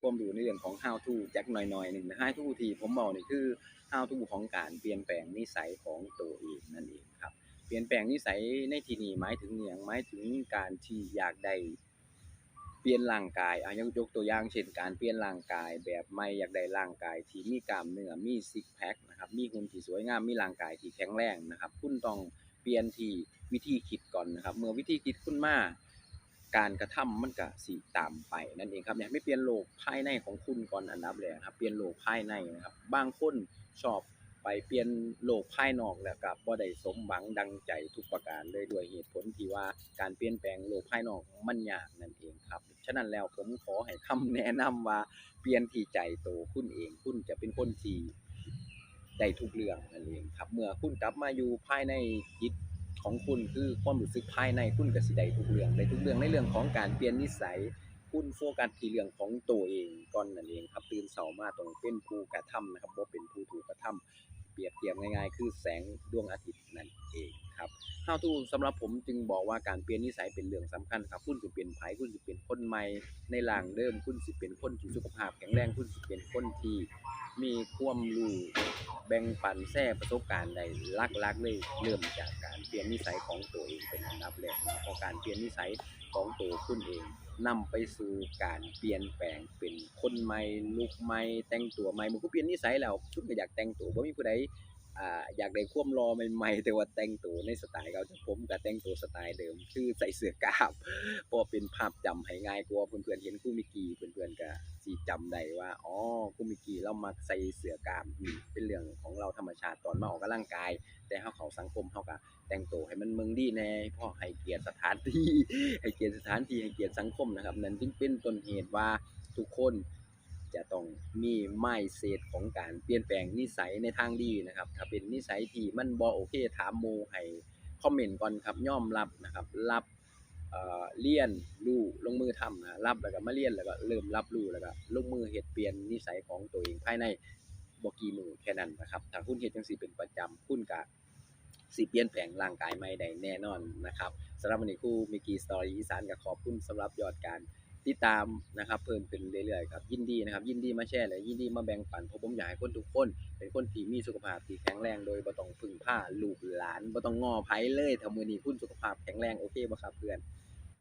ความรู้ในเรื่องของ how to จักหน่อยๆหนึ่งนะ how to ที่ผมบอกนี่คือ how to ของการเปลี่ยนแปลงนิสัยของตัวเองนั่นเองครับ เปลี่ยนแปลงนิสัยในที่นี้หมายถึงอหยังหมายถึงการที่อยากได้เปลี่ยนร่างกายอะยกยกตัวอย่างเช่น การเปลี่ยนร่างกายแบบใหม่อยากได้ร่างกายที่มีกล้ามเนื้อมีซิกแพคนะครับมีหุ่นที่สวยงามมีร่างกายที่แข็งแรงนะครับ คุณต้องเปลี่ยนที่วิธีคิดก่อนนะครับ เมื่อวิธีคิดคุณมา การกระทำมันก็สิตามไปนั่นเองครับเนี่ยไม่เปลี่ยนโลกภายในของคุณก่อนอันดับแรกครับเปลี่ยนโลกภายในนะครับบางคนชอบไปเปลี่ยนโลกภายนอกแล้วก็บ่ได้สมหวังดังใจทุกประการเลยด้วยเหตุผลที่ว่าการเปลี่ยนแปลงโลกภายนอกมันยากนั่นเองครับ ฉะนั้นแล้วผมขอให้คำแนะนำว่าเปลี่ยนที่ใจโตวคุณเองคุณจะเป็นคนที่ได้ทุกเรื่องนั่นเองครับ เมื่อคุณกลับมาอยู่ภายในจิต ของคุณคือความรู้สึกภายในคุณก็สิใดทุกเรื่องในทุกเรื่องในเรื่องของการเปลี่ยนนิสัยคุณโฟกัสที่เรื่องของตัวเองก่อนนั่นเองครับตื่นเสามาตรงเป็นผู้กระทำนะครับว่าเป็นผู้ถูกกระทำเปรียบเทียบง่ายๆ คือแสงดวงอาทิตย์นั่นเอง ครับ How to สำหรับผมจึงบอกว่าการเปลี่ยนนิสัยเป็นเรื่องสำคัญครับ คุณสิเป็นไผคุณสิเป็นคนใหม่ในร่างเดิมคุณสิเป็นคนที่สุขภาพแข็งแรงคุณสิเป็นคนที่มีความรู้แบ่งปันแชร์ประสบการณ์ใดลักๆเลยเริ่มจากการเปลี่ยนนิสัยของตัวเองเป็นอันดับแรกเพราะการเปลี่ยนนิสัยของตัวคุณเองนำไปสู่การเปลี่ยนแปลงเป็นคนใหม่ลุคใหม่แต่งตัวใหม่มันก็เปลี่ยนนิสัยแล้วคุณก็อยากแต่งตัวบ่มีผู้ใด อ่าอยากได้ความรอใหม่ๆแต่ว่าแต่งตัวในสไตล์เขาจะผมก็แต่งตัวสไตล์เดิม คือใส่เสื้อกล้ามเพราะเป็นภาพจำให้ง่ายกว่าเพื่อนๆเห็นคู่มิกี้เพื่อนๆก็สิจำได้ว่าอ๋อคู่มิกี้เรามักใส่เสื้อกล้ามเป็นเรื่องของเราธรรมชาติตอนมาออกกำลังกาย แต่เฮาเข้าสังคมเฮาก็แต่งตัวให้มันเมืองดีแน่พราะให้เกียรติสถานที่ให้เกียรติสถานที่ให้เกียรติสังคมนะครับนั่นจึงเป็นต้นเหตุว่าทุกคน จะต้องมีไม้เศษของการเปลี่ยนแปลงนิสัยในทางดีนะครับ ถ้าเป็นนิสัยที่มันบ่โอเคถามหมู่ให้คอมเมนต์ก่อนครับยอมรับนะครับรับเเรียนรู้ลงมือทำนะรับแล้วก็มาเรียนแล้วก็เริ่มรับรู้แล้วก็ลงมือเฮ็ดเปลี่ยนนิสัยของตัวเองภายในบกี่มือแค่นั้นนะครับ ถ้าคุณเฮ็ดจังซีเป็นประจำคุณก็สิเปลี่ยนแปลงร่างกายใหม่ได้แน่นอนนะครับสำหรับวันนี้ครูมิกีสตอรี่อีสานก็ขอบคุณสำหรับยอดการ ติดตามนะครับเพิ่มขึ้นเรื่อยๆครับยินดีนะครับยินดีมาแชร์และยินดีมาแบ่งปันเพราะผมอยากให้คนทุกคน เป็นคนที่มีสุขภาพที่แข็งแรงโดยบ่ต้องพึ่งพาลูกหลานบ่ต้องงอไผเลยถ้ามื้อนี้คุณสุขภาพแข็งแรงโอเคบ่ครับเพื่อน